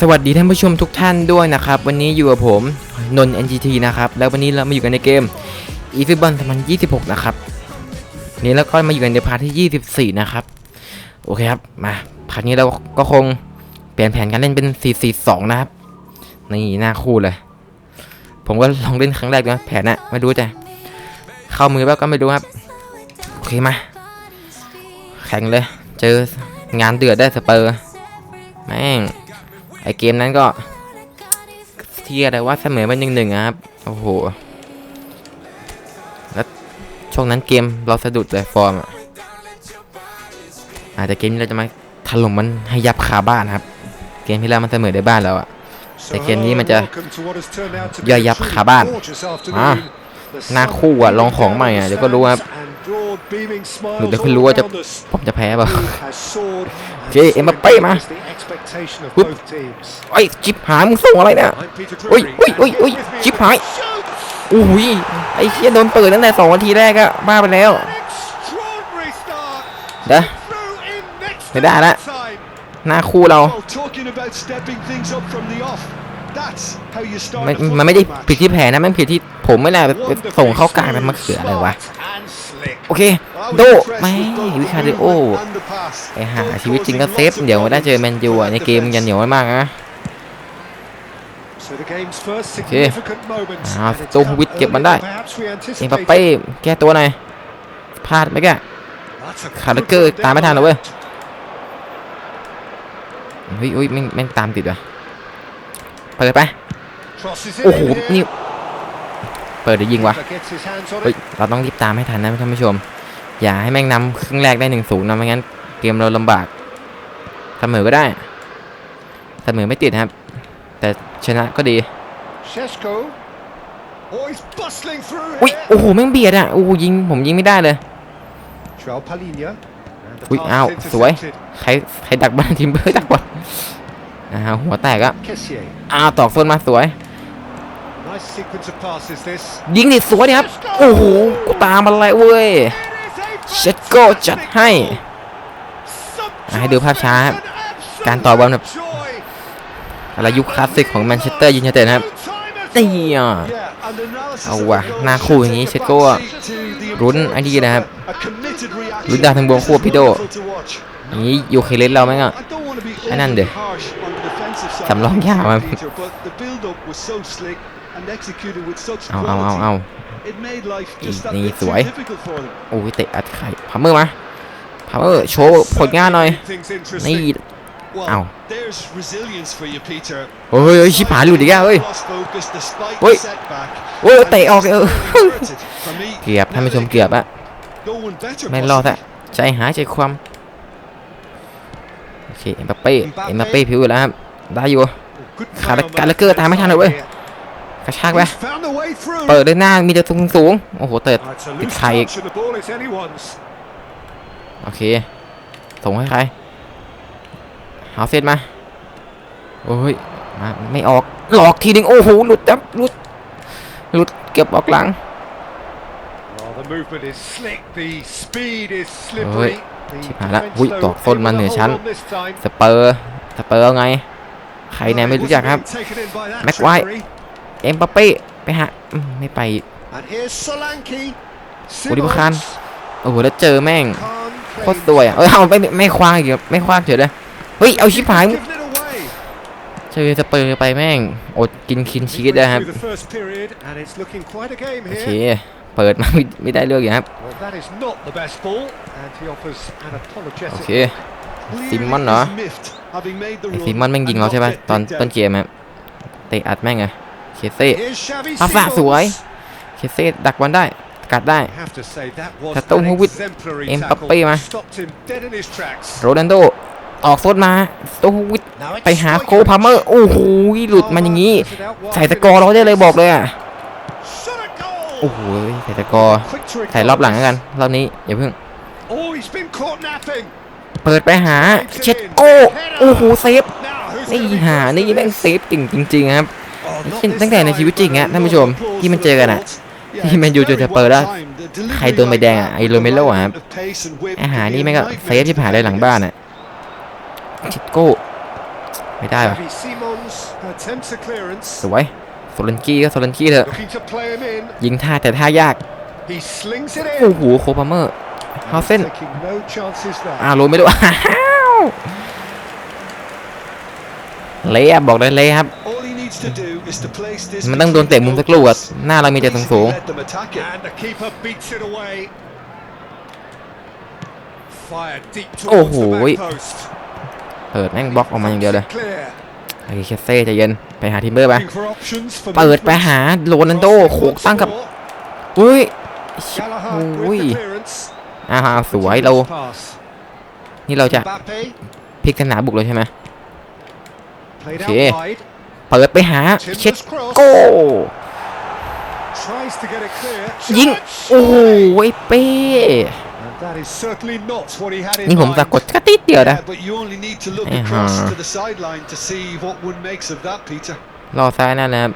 สวัสดีท่านผู้ชมทุกท่านด้วยนะครับ วันนี้อยู่กับผมนนท์ NGT นะครับ แล้ววันนี้เรามาอยู่กันในเกม e f i b o n 2026 นะครับนี้แล้วก็มาอยู่กันในพาร์ทที่ 24 นะครับ โอเคครับ มาพาร์ทนี้เราก็คงเปลี่ยนแผนการเล่นเป็น 4-4-2 นะครับ นี่หน้าคู่เลย ผมก็ลองเล่นครั้งแรกนะแผนนะไม่รู้จะเข้ามือแล้วก็ไม่รู้ครับ โอเคมา แข่งเลย เจองานเดือดได้สเปอร์ แม่ง ไอเกมนั้นก็เทียอะไรว่าเสมอมันหนึ่งหนึ่งอะครับโอ้โหแล้วช่วงนั้นเกมเราสะดุดเลยฟอร์มอะอาจจะเกมนี้เราจะมาถล่มมันให้ยับคาบ้านครับ เกมที่แล้วมันเสมอได้บ้านแล้วอะแต่เกมนี้มันจะย่อยยับคาบ้านอะหน้าคู่อะลองของใหม่อะเดี๋ยวก็รู้ครับหรือ เดี๋ยวคุณรู้ว่าจะผมจะแพ้เปล่าโอเคเอ็มบัปเป้มาปึ๊บไอ้จิบหายมึงส่งอะไรเนี่ยอุ้ยอุ้ยอุ้ยอุ้ยชิบหายอุ้ยไอ้เคียโดนเปิดตั้งแต่สองนาทีแรกอะบ้าไปแล้วเด้อไม่ได้ละหน้าคู่เรา มันมันไม่ได้ผิดที่แผนนะ มันผิดที่ผมไม่แหละส่งเข้ากลางแต่มาเขืออะไรวะ โอเค โดไม่วิคาเดโอไอหาชีวิตจริงก็เซฟ เดี๋ยวได้เจอแมนยูอะในเกมยันเหนียวมากนะโอเคอ่าตูมวิทเก็บมันได้เอ็มบัปเป้แก้ตัวหน่อยพลาดไหมแกคาร์เกอร์ตามไม่ทันหรอเว้ยเฮ้ยเฮ้ยแม่งแม่งตามติดว่ะเปิดไปโอ้โหนี่ เปิดเดี๋ยวยิงวะเฮ้ยเราต้องรีบตามให้ทันนะท่านผู้ชม อย่าให้แม่งนำครึ่งแรกได้หนึ่งศูนย์นะไม่งั้นเกมเราลำบากเสมอก็ได้เสมอไม่ติดครับ แต่ชนะก็ดีอุ้ยโอ้โหแม่งเบียดอะโอ้โหยิงผมยิงไม่ได้เลยอุ้ยอ้าวสวยใครใครดักบ้านทีมเบอร์ดักบอลอ่าหัวแตกอะอ้าวตอกโซนมาสวย ยิงดิสวยดิครับ โอ้โห กูตามอะไรเว้ย เช็ดโก้จัดให้อะให้ดูภาพช้าครับ การต่อบอลแบบอะไรยุคคลาสสิกของแมนเชสเตอร์ยูไนเต็ดนะครับนี่อะเอาว่ะหน้าคู่อย่างนี้เช็ดโก้ลุ้นไอ้นี่นะครับลุ้นดาวทั้งบวงคู่พี่โดอย่างนี้ยูเคเลสเราไหมอะไอ้นั่นเด้อสำรองยาวมาเอาเอาเอาเอานี่สวยโอ้ยเตะอัดไข่พัมเมอร์มาพัมเมอร์โชว์ผลงานหน่อยนี่เอ้าเฮ้ยเฮ้ยชิบหายหลุดอีกแล้วเฮ้ยเฮ้ยโอ้ยเตะออกเออเกือบท่านผู้ชมเกือบอะไม่รอดอะใจหายใจความโอเคเอ็มบัปเป้เอ็มบัปเป้ผิวอยู่แล้วครับได้อยู่ขาดการละเกอร์ตามไม่ทันเลยเว้ย กระชากไปเปิดด้วยหน้ามีแต่สูงสูงๆโอ้โหเติดติดไข่อีกโอเคส่งให้ใครหาเซตมาโอ้ยมาไม่ออกหลอกทีนึงโอ้โหหลุดจับหลุดหลุดเก็บออกหลังเฮ้ยชิบหายละอุ๊ยตอกส้นมาเหนือชั้นสเปอร์สเปอร์เอาไงใครเนี่ยไม่รู้จักครับแม็กไวท์ เอ็มบัปเป้ไปหาอืมไม่ไปโอดิบคานโอ้โหแล้วเจอแม่งโคตรสวยอะเออเอาไม่ไม่ไม่คว้างอีกไม่คว้างเฉยเลยเฮ้ยเอาชิบหายเจอสเปอร์ไปแม่งอดกินคินชีสได้ครับโอเคเปิดมาไม่ไม่ได้เลือกอย่างครับโอเคซิมมอนเหรอไอซิมมอนแม่งยิงเราใช่ป่ะตอนต้นเกมครับเตะอัดแม่งไง เคเซ่ปาฝาสวย เคเซ่ดักบอลได้กัดได้ถ้าโต้ฮูวิทเอ็มปัปเป้มาโรนัลโดออกโซนมาสโตวิทไปหาโคพาเมอร์ โอ้โหหลุดมาอย่างนี้ ใส่ตะกอเราได้เลยบอกเลยอะโอ้โหใส่ตะกอใส่รอบหลังแล้วกันรอบนี้อย่าเพิ่งเปิดไปหาเช็ดโก้โอ้โหเซฟนี่หานี่แม่งเซฟจริงจริงๆครับ ตั้งแต่ในชีวิตจริงอะท่านผู้ชมที่มันเจอกันอะที่แมนยูเจอสเปอร์แล้วใครโดนใบแดงอะไอโรเมโลอะครับอาหารนี่แม่งก็เซฟที่ผ่านเลยหลังบ้านอะช็ดโก้ไม่ได้ว่ะสวยโซลันกี้ก็โซลันกี้เถอะยิงท่าแต่ท่ายากโอ้โหโคพาเมอร์เข้าเส้นอ้าวรู้ไม่รู้อ้าวเละบอกเลยเละครับ All he needs to do is to place this มันต้องโดนเตะมุมสักลูกอะหน้าเรามีแต่สูงสูง Let them attack it. And the keeper beats it away. Fire deep Oh, towards the wait. back post. ๆเปิดแม่งบล็อกออกมาอย่างเดียวเลย Clear. ไอ้เคสเซ่ใจเย็นไปหาทิมเบอร์ไป Looking for options for เปิดไป movement. หาโรนัลโด Crossing โขก once ตั้งกับ more. เฮ้ย Gallagher โอ้ย with the clearance. อ้าวสวยเรา Pass. นี่เราจะ Mbappe พลิกสนามบุกเลยใช่ไหม played Okay. out wide. เปิดไปหาเช็ด Timber's cross. โก้ Tries to get it clear. ยิง Church. โอ้โหไอ้เป้ And that is certainly not what he had in นี่ผม mind. สะกดกระติดเดียวนะ Yeah, but you only need to look Eh, across huh. to the sideline to see what one makes of that, Peter. รอซ้ายนั่นนะครับ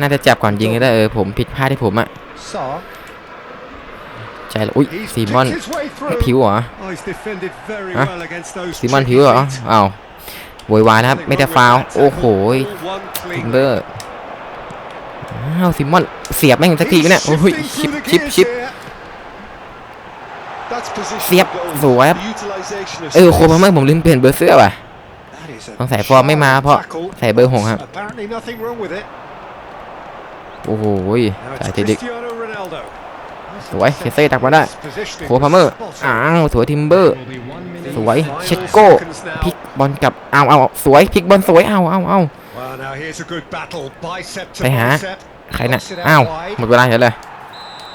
น่าจะจับก่อนยิงก็ได้เออผมผิดพลาดที่ผมอะ Saar. ใจละอุ้ย He's ซีมอน picked his way ไม่ through. ผิวเหรอ Oh, he's defended very Hả? well against those ซีมอน tricky ผิวเหรอ feet. อ้าว โวยวายนะครับ ไม่ได้ฟาวโอ้โหทิมเบอร์อ้าวซิมอนเสียบแม่งสักทีไหเนี่ยโอ้ยชิปชิปชิปเสียบสวยเออโคมไม่ผมลืมเปลี่ยนเบอร์เสื้อว่ะต้องใส่ฟอร์มไม่มาเพราะใส่เบอร์หงครับโอ้โหใส่เทดิกสวยเคเซ่ตักมาได้โคพาเมอร์อ้าวสวยทิมเบอร์ สวยเชตโก้พิก บอลกลับเอาเอาสวยพลิกบอลสวยเอาเอาเอา Well, now here's a good battle. Bicep to ไปหา bicep. ใครน่ะ Knocks it out อ้าว wide. หมดเวลาเฉยเลย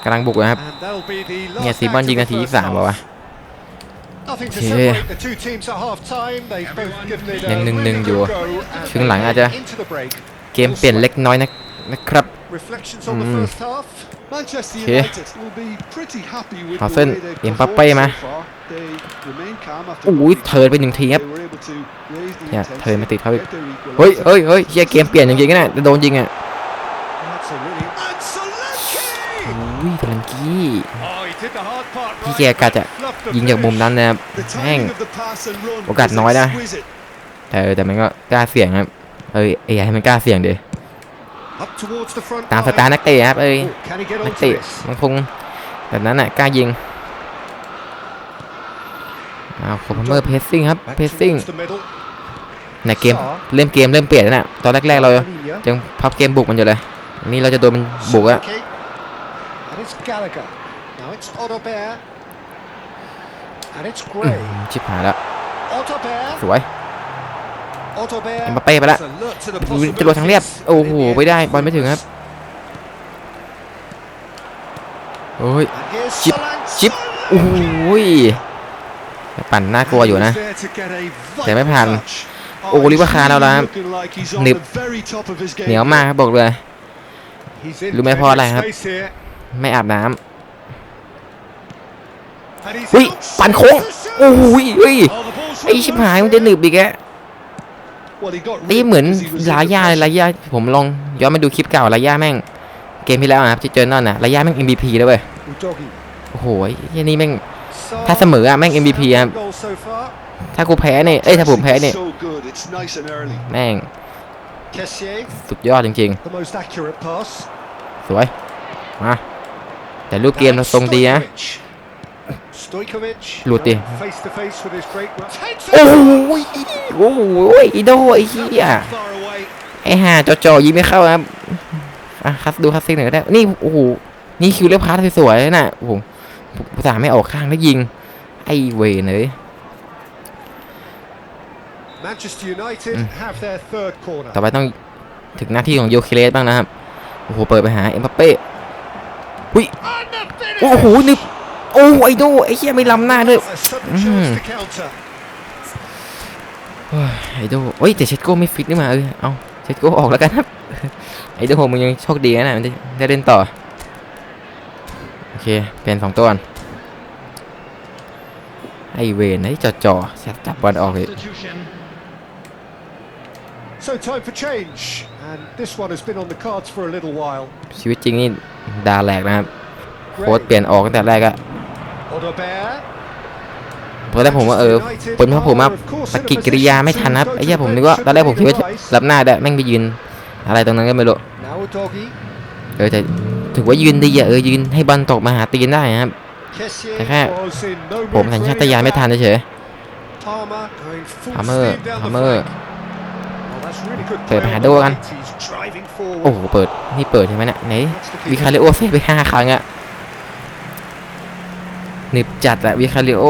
กำลังบุกเลยครับ And that'll be the เนี่ย last ซีบอน act ยิง of นา the ทีที่ first สาม half. ป่าวะ Nothing to Okay. separate the two teams at half time. They both given it a ยังหนึ่งหนึ่ง really อยู่ good go and ครึ่งหลังอาจจะ into the break. เกมเปลี่ยนเล็กน้อยนะ นะครับ Reflections on the Mm. first half. Manchester Okay. United will be pretty happy with Họ the xin way they've Mbappe performed mà. so far. They remain calm after อุ้ย going เทิร์นไปหนึ่งทีครับ They were able to raise the เนี่ย intensity, เทิร์นมาติดเขาอีก get their equaliser. เฮ้ยเฮ้ยเฮ้ยเฮียเกมเปลี่ยนจริงๆนะจะโดนยิงอะ That's a really. And Solanke! อุ้ยทะลังกี้ Oh, he did the hard part พี่ right, แกกะจะ but fluffed the ยิงจากมุม finish. นั้นนะครับ The แม่ง timing of the pass and run โอกาส was น้อยนะ exquisite. แต่เออแต่มันก็กล้าเสี่ยงครับเอ้ยเอ้ยให้มันกล้าเสี่ยงดิ Up towards the front ตามส line. ไตล์นักเตะครับเอ้ย Oh, can he get นัก onto เตะ this? มันคงแบบนั้นน่ะกล้ายิงอ้าวโคพาเมอร์เพสซิ่งครับ Back เพสซิ่ง towards the middle. ในเกมเริ่มเกมเริ่มเปลี่ยนแล้วน่ะตอนแรกๆเรา Rafinha. ยังพับเกมบุกมันอยู่เลยอันนี่เราจะโดนมันบุกอะ Solanke. And it's Gallagher. Now it's Otto Bear. And it's อื Gray. มชิบหายแล้ว Otto Bear. สวย Otto Bear. เอ็มบัปเป้ไปละ is alert to the ดูจะโดนทางเรียบ possibilities, โอ้ but โห in the end ไม่ได้บอลไม่ถึงครับโอ้ย And here's Chip, Solanke. ชิปโอ้โหยปั่นน่ากลัวอยู่นะ There to get a แต่ไม่ vital ผ่าน touch. โอ้ he's ลิเวอร์คาร์เราแล้วครับ looking like he's on หนึบ the very top of his game. เหนียวมากครับบอกเลย He's in รู้ไหมเพราะอะไรครับ space here. ไม่อาบน้ำ And he's อุ้ย outside ปั่นโค้ง position. โอ้โหยเฮ้ย Oh, the ball's ไอ้ชิบหายมันจะหนึบอีกแก Well, he got นี่เหมือนลาย่าลยาย่าผมลองย้อนมาดูคลิปเก่าลาย่าแม่ง เกมที่แล้วนะครับที่เจอนั่นน่ะลาย่าแม่ง MVP แล้วเว้ยโอ้โหยเหี้ยนี่แม่งถ้าเสมออะแม่ง MVP ครับถ้ากูแพ้เนี่ยเอ้ยถ้าผมแพ้เนี่ยแม่งสุดยอดจริงๆสวยมาแต่รูปเกมเราทรงดีนะ Stojkovic. Lụt đi. Face to face with his great. Takes โอ้ it. โหยโอ้โหยอีโดไอ้เหี้ย Far away. ไอ้ห่าจอๆยิงไม่เข้าครับอะคัสดูคัสซิ่งหน่อยก็ได้ นี่โอ้โหนี่คิวเลอร์พาร์ทสวยๆเลยน่ะโอ้โหภาษาห์ไม่ออกข้างแล้วยิง ไอ้เวนเลย Manchester United Mm. have their third corner. ต่อไปต้องถึงหน้าที่ของโยเคเลสบ้างนะครับ โอ้โห เปิดไปหาเอ็มบัปเป้หุย And the finish. โอ้โหนึบ โอ้ไอโดไอ้เหี้ยไม่ล้ำหน้าด้วย A sudden Mm. chance to counter. เฮ้ยไอโดเฮ้ยแต่เชดโก้ไม่ฟิตนี่มาเออเอาเชดโก้ออกแล้วกันครับไอโดมึงยังโชคดีนะมันได้ได้เล่นต่อโอเคเปลี่ยนสองตัวก่อนไอเวนไอจอจอๆจับบอลออกเลย So time for change, and this one has been on the cards for a little while. ชีวิตจริงนี่ดาแหลกนะครับ โค้ Gray. ดเปลี่ยนออกตั้งแต่แรกอะ Odobear. ตอนแรกผมว่าเออเป็นเพราะผมว่าปฏิกิริยาไม่ทันนะครับไอ้เหี้ยผมนึกว่าตอนแรกผมคิดว่าจะรับหน้าได้แม่งไปยืน อะไรตรงนั้นก็ไม่รู้ Now Udogi. เออแต่ถือว่ายืนดีอะเออยืนให้บอลตกมาหาตีนได้นะครับ Kessié Thế khác. was in no ผม mood สัญ for ชา any ตญาณไม่ of ทัน that. เฉย Palmer going full Hammer, steam down the Hammer. flank. Well, that's really good เปิด play หา on ดู the กัน right. He's driving โอ้โห forward. เปิด นี่เปิดใช่ไหมเนี่ยไหน That's the วิ keeper. คาริโอเซฟไปห้าครั้งอะ หนึบจัดอะวิคาริโอ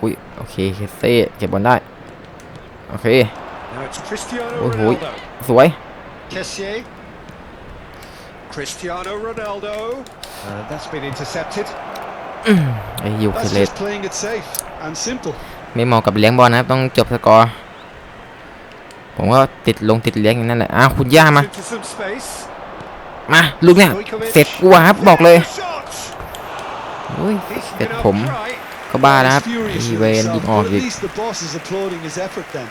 อุ้ยโอเคเคเซ่เก็บบอลได้ โอเค Now it's Cristiano Ôi, ôi. Ronaldo. สวย Kessié. Cristiano Ronaldo. Uh, that's been intercepted. ไอ้ยูเค That's เลส just playing it safe and simple. ไม่เหมาะกับเลี้ยงบอลนะครับต้องจบสกอร์ผมก็ติดลงติดเลี้ยงอย่างนั้นแหละอ้าวคุณย่ามา Into some space. มาลูกเนี่ย Stojkovic. เสร็จกูอะครับบอกเลย Shot. อุ้ย He's เสร็จ been ผม upright. ก็บ้าแล้วครับ He's furious อี with เวนยิง himself, ออก but อี at ก least the boss is applauding his effort then.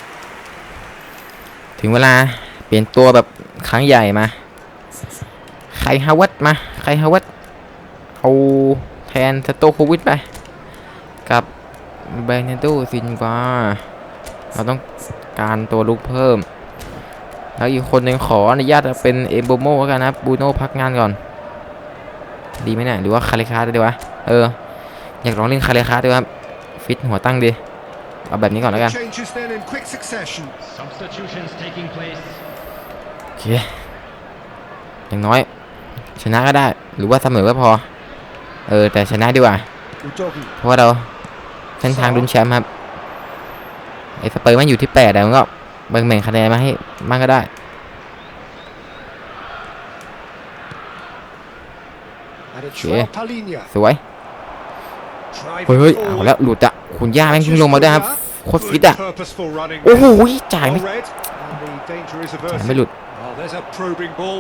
ถึงเวลาเปลี่ยนตัวแบบครั้งใหญ่มา ใครฮาวัตมา ใครฮาวัตเอาแทนสโตโควิดไป กับเบเนโดซินวาเราต้องการตัวลุกเพิ่ม แล้วอีกคนหนึ่งขออนุญาตเป็นเอมโบโมแล้วกันนะบูโน่พักงานก่อน ดีไหมเนี่ยหรือว่าคาริคาสดีวะเออ อยากลองเล่นคาริคาสดีวะฟิตหัวตั้งดีเอาแบบนี้ก่อนแล้วกัน Changes then in quick succession. Substitutions taking place. โอเคอย่างน้อย ชนะก็ได้ หรือว่าเสมอก็พอ เออ แต่ชนะดีกว่า Udogi. เพราะว่าเราเส้นทางลุ้นแชมป์ครับไอ้สเปอร์มันอยู่ที่แปดแต่มันก็ แบ่งแบ่งคะแนนมาให้มากก็ได้ And it's Yeah. Joao Palhinha. สวย Driving เฮ้ยเฮ้ย forward. เอาแล้วหลุดอะคุณย่าแม่งเพิ่งลงมาด้วยครับโคตรฟิตอะ Purposeful running. โอ้โหจ่ายไม่ Well read. And the danger is จ่าย averted. ไม่หลุด Oh, there's a probing ball.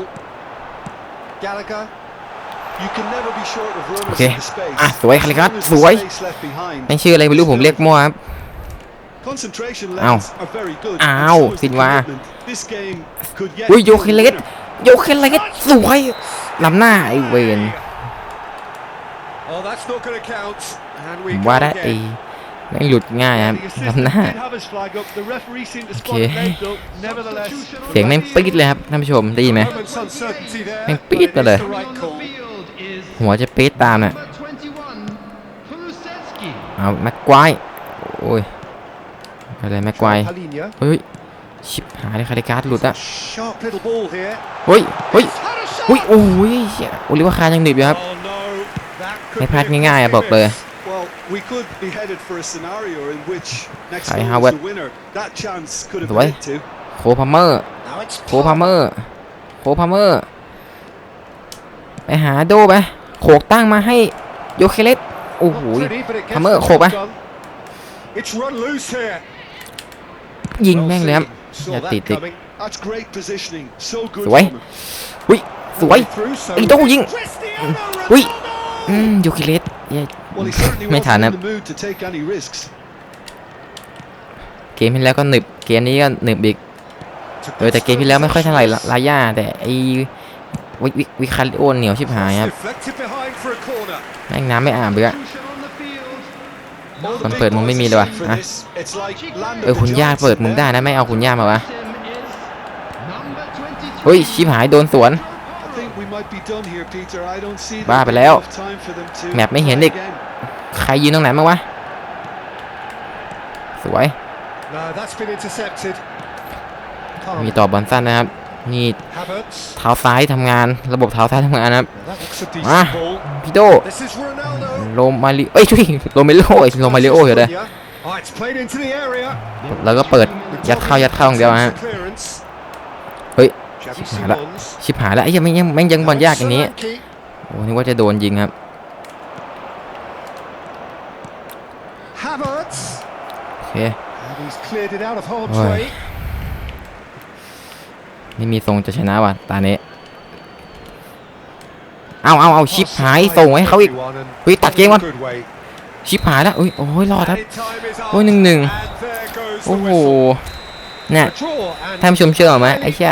Gallagher. You can never be short of runners Okay. in the space. อะสวยคาริคัส As long as สวย the space left behind. แม่งชื่ออะไรไม่รู้ผมเรียกมั่วครับ Concentration Ow. levels are very good. Ow, and so is the Silva. commitment. This game could yet อุ้ยโย be เคเลส winner. โยเคเลสสวยล้ำหน้าไอเวน Oh, that's not going to count. And ผ we ม go ว่าได้ไอ again. แม่งหลุดง่ายครับ The assistant ล้ำหน้า did have his flag up. The referee seemed to spot Okay. it late, though. Nevertheless, เสียงแม่งปี๊ดเลยครับท่านผู้ชมได้ยินไหม Moment's uncertainty there. Mày but biết it mà is lề. the right On call. the field is หัวจะปี๊ดตามน่ะ number 21, Kulusevski. เอาแม็กควายโอ้ย อะไรแม็กควาย Joao Palhinha. เฮ้ยชิบหายเลยคาริการ์ดหลุดอะ Sharp little ball here. เฮ้ยเฮ้ย Had a shot. เฮ้ยโอ้ยเชี่ยโอลิเวอร์คาร์ยังหนึบอยู่ครับ Oh no, that could ไม่พลาด be a ง่ายๆอะบอกเลย Well, we could be headed for a scenario in which next Kai goal is Havertz. the winner. That chance could have Rồi. led to. โคพาเมอร์ Now it's โคพาเมอร์โคพาเมอร์ ไปหาโดไปโขกตั้งมาให้โยเคเลสโอ้โห Not pretty, but it gets Hammer, the khổ job quá. done. ยิงแม่งเลยครับ Saw Dạ, that tịt tịt. coming. That's great positioning. So good Rồi. from him. อุ้ยสวย Through, so ไอ้โดยิง Cristiano Ui. Ronaldo! อืมโยเคเลสเย้ Well, he certainly ไม่ wasn't ทัน in ครับ the mood to take any risks. เกมที่แล้วก็หนึบเกมนี้ก็หนึบอีกเออแต่เกมที่แล้วไม่ค่อยเท่าไหร่ละลาย่าแต่ไอวิวิวิคาริโอเหนียวชิบหายครับ Deflected behind for a corner. แม่งน้ำไม่อาบเลยอะ Substitution on the field. All the Còn big ปิดมึงไม่มีเลยว่ะ voices for อะ this. It's like land เออ of คุณ the ย่า Johnson เปิดมึง there. ได้นะไม่เอาคุณย่ามาวะ Him is number 23. เฮ้ยชิบหายโดนสวน I think we might be done here, Peter. I don't see there บ้าไป being แล้ว enough time for them to แมปไม่เห็น try อีก again. ใครยืนตรงไหนมาวะ สวย No, that's been intercepted. มีต่อบอลสั้นนะครับ นี่ Havertz. เท้าซ้ายทำงานระบบเท้าซ้ายทำงานนะครับ Now that looks a Ah. decent ball. พี่โด This is Ronaldo. โรมาริเอ้ยช่วยโรเมโลไอ้โรมาริโอเหรอเนี่ย Oh, it's played into the area. แล้วก็เปิดยัดเข้ายัดเข้าอย่างเดียวฮะ Clearance. เฮ้ย Xavi ชิบหายละ Simons. ชิบหายแล้วไอ้ยังไม่ยังไม่ยังบอลยากอย่างนี้ Solanke. โอ้นึกว่าจะโดนยิงครับ Havertz. โอเค ไม่มีทรงจะชนะว่ะตาเนี้เอาเอาเอาชิปหายส่งให้เขาอีก Everyone and เฮ้ยตัดเกมก่อนชิปหายแล้วอุ้ยโอ้ยรอดครับโอ้ยหนึ่งหนึ่งโอ้โหเนี่ยท่านผู้ชมเชื่อไหมไอ้เชี่ย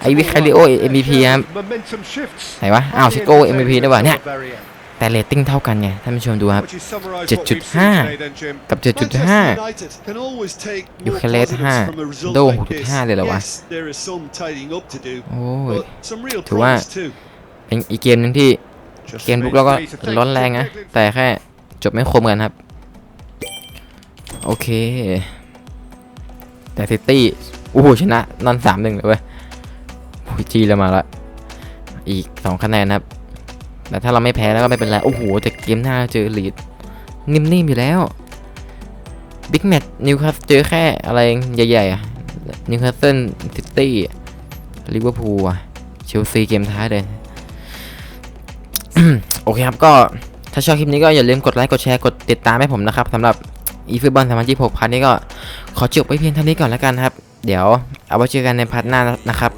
ไอ้วิคาริโอ MVP ครับ Momentum shifts. ไหนวะอ้าวชิโก้ MVP ด้วยวะเนี่ย แต่เรตติ้งเท่ากันไงท่านผู้ชมดูครับ Would you summarise what we've seen 7.5 today then, Jim? กับ Manchester 7.5 United can always take more ยูเคเลส positives 5 from a result โด like this. 6.5 เลยเหรอวะ Yes, there is some tidying up to do, โอ้ย but some real ถือว่า promise too. เป็นอีกเกมหนึ่งที่ Just เกมบุกเราก็ for me to think. ร้อนแรงนะ แต่แค่จบไม่คมกันครับ โอเค แต่ซิตี้ โอ้โห ชนะนอนสามหนึ่งเลยเว้ยโอ้ยจีเรามาละ อีกสองคะแนนครับ แต่ถ้าเราไม่แพ้แล้วก็ไม่เป็นไร โอ้โห แต่เกมหน้าเจอลีดนิ่มๆอยู่แล้วบิ๊กแมตช์นิวคาสเจอแค่อะไรใหญ่ๆอะนิวคาสเซิลซิตี้ลิเวอร์พูลอะเชลซีเกมท้ายเลยโอเคครับก็ถ้าชอบคลิปนี้ก็อย่าลืมกดไลค์กดแชร์กดติดตามให้ผมนะครับสำหรับอีฟุตบอลสามพันยี่หกพาร์ทนี้ก็ขอจบไปเพียงเท่านี้ก่อนแล้วกันครับ เดี๋ยวเอาไว้เจอกันในพาร์ทหน้านะครับ